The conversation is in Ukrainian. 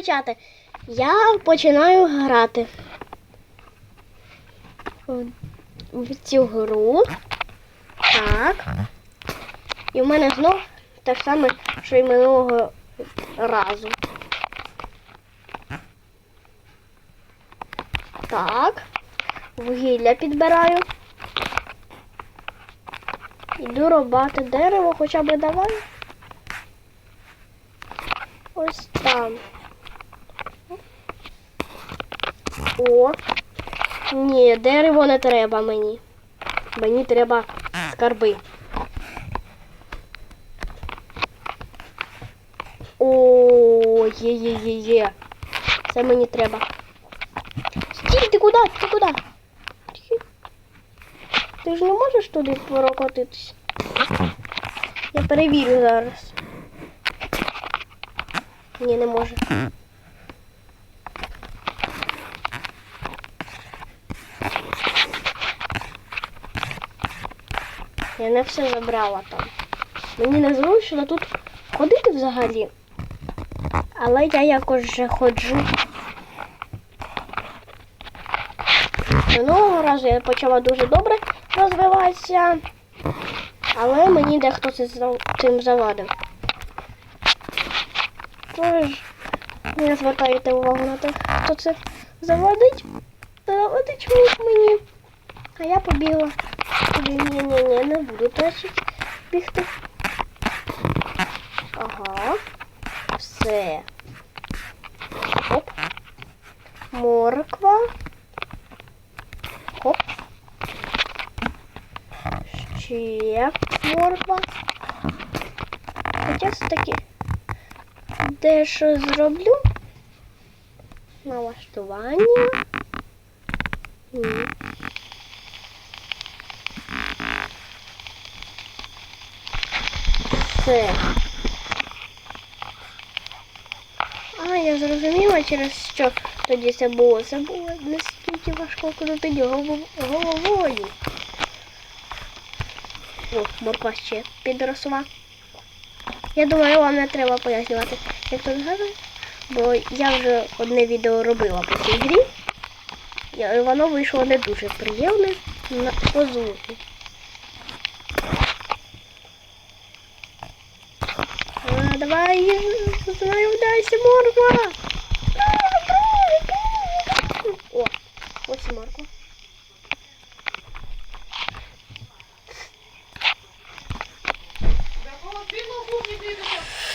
почати. Я починаю грати в, цю гру. Так. І в мене знов те ж саме, що й минулого разу. Так. Вугілля підбираю. Іду рубати дерево, хоча б давай. Ось там. О. Ні, дерево не треба мені. Мені треба скарби. О, є, є, є, є. Це мені треба. Стій, ти куди? Ти куди? Ти, ж не можеш туди прокотитись? Я перевірю зараз. Ні, не може. Я не все забрала там. Мені не зручно тут ходити взагалі. Але я якось вже ходжу. Минулого разу я почала дуже добре розвиватися, але мені дехто цим завадив. Ви ж не звертаєте увагу на те, хто це заводить. Заводить мені. А я побігла. Ні, ні, ні, ні, не буду тащити бігти. Ага. Все. Оп. Морква. Хоп. Ще морква. Хоча все-таки дещо зроблю. Налаштування. Ні. Все. А, я зрозуміла, через що тоді це було. Це було настільки важко крутити головою. О, морква ще підросла. Я думаю, вам не треба пояснювати, як тут гарно. Бо я вже одне відео робила по цій грі. І воно вийшло не дуже приємне на звуку. Давай, давай, вдайся, морква. О, ось і морква. Якого ти могу не дивитися?